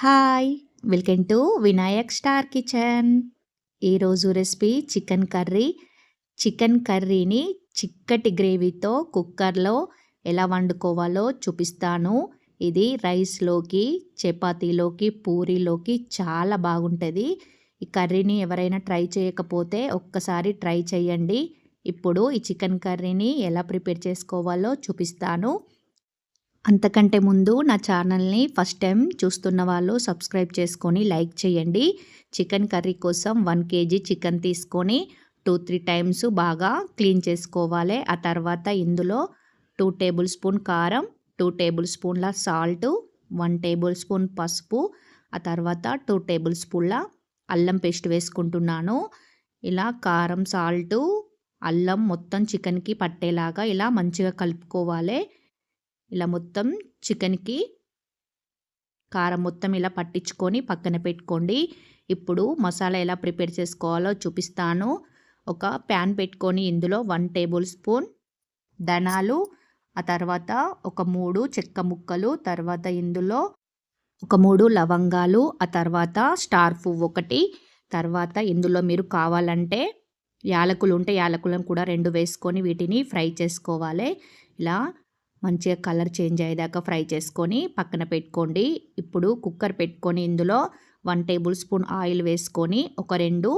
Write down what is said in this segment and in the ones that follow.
Hi welcome to Vinayak star kitchen. ఈరోజు recipe chicken curry. Chicken కర్రీని చిక్కటి గ్రేవీతో కుక్కర్లో ఎలా వండుకోవాలో చూపిస్తాను. ఇది రైస్లోకి చపాతీలోకి పూరీలోకి చాలా బాగుంటుంది. ఈ కర్రీని ఎవరైనా ట్రై చేయకపోతే ఒక్కసారి ట్రై చేయండి. ఇప్పుడు ఈ చికెన్ కర్రీని ఎలా ప్రిపేర్ చేసుకోవాలో చూపిస్తాను. అంతకంటే ముందు నా ఛానల్ని ఫస్ట్ టైం చూస్తున్న వాళ్ళు సబ్స్క్రైబ్ చేసుకొని లైక్ చేయండి. చికెన్ కర్రీ కోసం వన్ కేజీ చికెన్ తీసుకొని టూ త్రీ టైమ్స్ బాగా క్లీన్ చేసుకోవాలి. ఆ తర్వాత ఇందులో టూ టేబుల్ స్పూన్ కారం టూ టేబుల్ స్పూన్ల సాల్ట్ వన్ టేబుల్ స్పూన్ పసుపు ఆ తర్వాత టూ టేబుల్ స్పూన్ల అల్లం పేస్ట్ వేసుకుంటున్నాను. ఇలా కారం సాల్ట్ అల్లం మొత్తం చికెన్కి పట్టేలాగా ఇలా మంచిగా కలుపుకోవాలి. ఇలా మొత్తం చికెన్కి కారం మొత్తం ఇలా పట్టించుకొని పక్కన పెట్టుకోండి. ఇప్పుడు మసాలా ఎలా ప్రిపేర్ చేసుకోవాలో చూపిస్తాను. ఒక ప్యాన్ పెట్టుకొని ఇందులో వన్ టేబుల్ స్పూన్ ధనాలు ఆ తర్వాత ఒక మూడు చెక్క ముక్కలు తర్వాత ఇందులో ఒక మూడు లవంగాలు ఆ తర్వాత స్టార్ పువ్వు ఒకటి తర్వాత ఇందులో మీరు కావాలంటే యాలకులు ఉంటే యాలకులను కూడా రెండు వేసుకొని వీటిని ఫ్రై చేసుకోవాలి. ఇలా మంచిగా కలర్ చేంజ్ అయ్యేదాకా ఫ్రై చేసుకొని పక్కన పెట్టుకోండి. ఇప్పుడు కుక్కర్ పెట్టుకొని ఇందులో వన్ టేబుల్ స్పూన్ ఆయిల్ వేసుకొని ఒక రెండు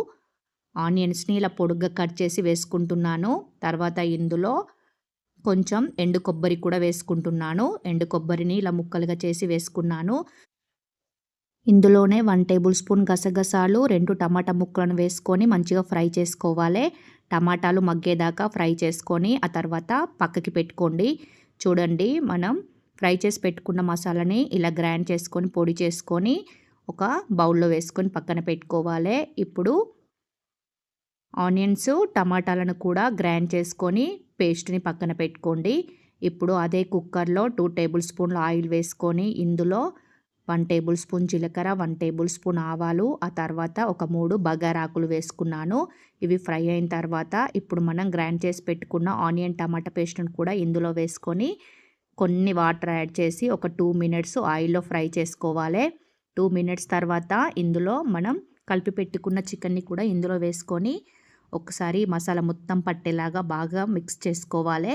ఆనియన్స్ని ఇలా పొడుగ్గా కట్ చేసి వేసుకుంటున్నాను. తర్వాత ఇందులో కొంచెం ఎండు కొబ్బరి కూడా వేసుకుంటున్నాను. ఎండు కొబ్బరిని ఇలా ముక్కలుగా చేసి వేసుకున్నాను. ఇందులోనే వన్ టేబుల్ స్పూన్ గసగసాలు రెండు టమాటా ముక్కలను వేసుకొని మంచిగా ఫ్రై చేసుకోవాలి. టమాటాలు మగ్గేదాకా ఫ్రై చేసుకొని ఆ తర్వాత పక్కకి పెట్టుకోండి. చూడండి మనం ఫ్రై చేసి పెట్టుకున్న మసాలాని ఇలా గ్రైండ్ చేసుకొని పొడి చేసుకొని ఒక బౌల్లో వేసుకొని పక్కన పెట్టుకోవాలి. ఇప్పుడు ఆనియన్స్ టమాటాలను కూడా గ్రైండ్ చేసుకొని పేస్ట్ని పక్కన పెట్టుకోండి. ఇప్పుడు అదే కుక్కర్లో టూ టేబుల్ స్పూన్లు ఆయిల్ వేసుకొని ఇందులో వన్ టేబుల్ స్పూన్ జీలకర్ర వన్ టేబుల్ స్పూన్ ఆవాలు ఆ తర్వాత ఒక మూడు బగారాకులు వేసుకున్నాను. ఇవి ఫ్రై అయిన తర్వాత ఇప్పుడు మనం గ్రైండ్ చేసి పెట్టుకున్న ఆనియన్ టమాటా పేస్ట్ని కూడా ఇందులో వేసుకొని కొన్ని వాటర్ యాడ్ చేసి ఒక టూ మినిట్స్ ఆయిల్లో ఫ్రై చేసుకోవాలి. టూ మినిట్స్ తర్వాత ఇందులో మనం కలిపి పెట్టుకున్న చికెన్ని కూడా ఇందులో వేసుకొని ఒకసారి మసాలా మొత్తం పట్టేలాగా బాగా మిక్స్ చేసుకోవాలి.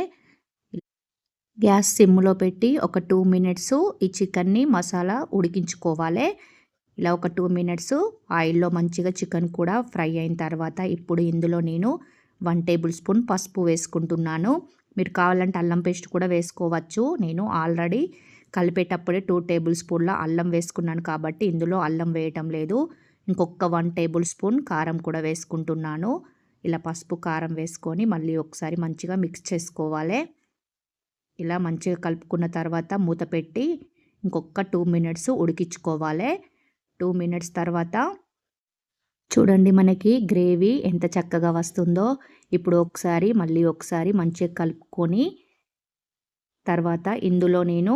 గ్యాస్ సిమ్లో పెట్టి ఒక టూ మినిట్స్ ఈ చికెన్ని మసాలా ఉడికించుకోవాలి. ఇలా ఒక టూ మినిట్స్ ఆయిల్లో మంచిగా చికెన్ కూడా ఫ్రై అయిన తర్వాత ఇప్పుడు ఇందులో నేను వన్ టేబుల్ స్పూన్ పసుపు వేసుకుంటున్నాను. మీరు కావాలంటే అల్లం పేస్ట్ కూడా వేసుకోవచ్చు. నేను ఆల్రెడీ కలిపేటప్పుడే టూ టేబుల్ స్పూన్ల అల్లం వేసుకున్నాను కాబట్టి ఇందులో అల్లం వేయటం లేదు. ఇంకొక వన్ టేబుల్ స్పూన్ కారం కూడా వేసుకుంటున్నాను. ఇలా పసుపు కారం వేసుకొని మళ్ళీ ఒకసారి మంచిగా మిక్స్ చేసుకోవాలి. ఇలా మంచిగా కలుపుకున్న తర్వాత మూత పెట్టి ఇంకొక టూ మినిట్స్ ఉడికించుకోవాలి. టూ మినిట్స్ తర్వాత చూడండి మనకి గ్రేవీ ఎంత చక్కగా వస్తుందో. ఇప్పుడు ఒకసారి మళ్ళీ ఒకసారి మంచిగా కలుపుకొని తర్వాత ఇందులో నేను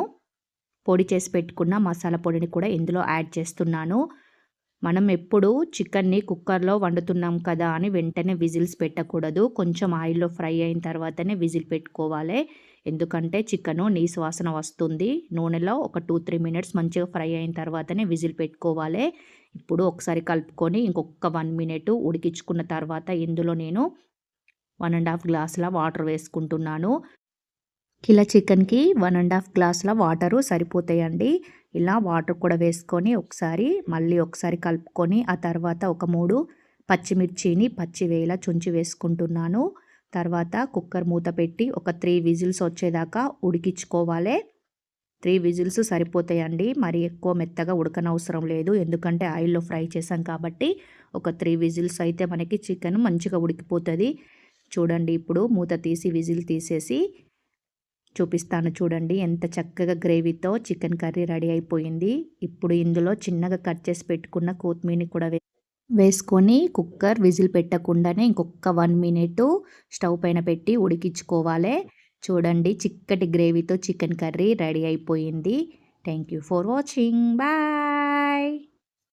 పొడి చేసి పెట్టుకున్న మసాలా పొడిని కూడా ఇందులో యాడ్ చేస్తున్నాను. మనం ఎప్పుడు చికెన్ని కుక్కర్లో వండుతున్నాం కదా అని వెంటనే విజిల్స్ పెట్టకూడదు. కొంచెం ఆయిల్లో ఫ్రై అయిన తర్వాతనే విజిల్ పెట్టుకోవాలి. ఎందుకంటే చికెను నీసు వాసన వస్తుంది. నూనెలో ఒక టూ త్రీ మినిట్స్ మంచిగా ఫ్రై అయిన తర్వాతనే విజిల్ పెట్టుకోవాలి. ఇప్పుడు ఒకసారి కలుపుకొని ఇంకొక వన్ మినిట్ ఉడికించుకున్న తర్వాత ఇందులో నేను వన్ అండ్ హాఫ్ గ్లాసుల వాటర్ వేసుకుంటున్నాను. కిలో చికెన్కి వన్ అండ్ హాఫ్ గ్లాసుల వాటరు సరిపోతాయండి. ఇలా వాటర్ కూడా వేసుకొని ఒకసారి మళ్ళీ ఒకసారి కలుపుకొని ఆ తర్వాత ఒక మూడు పచ్చిమిర్చిని పచ్చివేలా చుంచి వేసుకుంటున్నాను. తర్వాత కుక్కర్ మూత పెట్టి ఒక త్రీ విజిల్స్ వచ్చేదాకా ఉడికించుకోవాలి. త్రీ విజిల్స్ సరిపోతాయండి. మరి ఎక్కువ మెత్తగా ఉడకనవసరం లేదు. ఎందుకంటే ఆయిల్లో ఫ్రై చేసాం కాబట్టి ఒక త్రీ విజిల్స్ అయితే మనకి చికెన్ మంచిగా ఉడికిపోతుంది. చూడండి ఇప్పుడు మూత తీసి విజిల్ తీసేసి చూపిస్తాను చూడండి ఎంత చక్కగా గ్రేవీతో చికెన్ కర్రీ రెడీ అయిపోయింది. ఇప్పుడు ఇందులో చిన్నగా కట్ చేసి పెట్టుకున్న కొత్తిమీరని కూడా వేసుకొని కుక్కర్ విజిల్ పెట్టకుండానే ఇంకొక వన్ మినిట్ స్టవ్ పైన పెట్టి ఉడికించుకోవాలి. చూడండి చిక్కటి గ్రేవీతో చికెన్ కర్రీ రెడీ అయిపోయింది. Thank you for watching. Bye!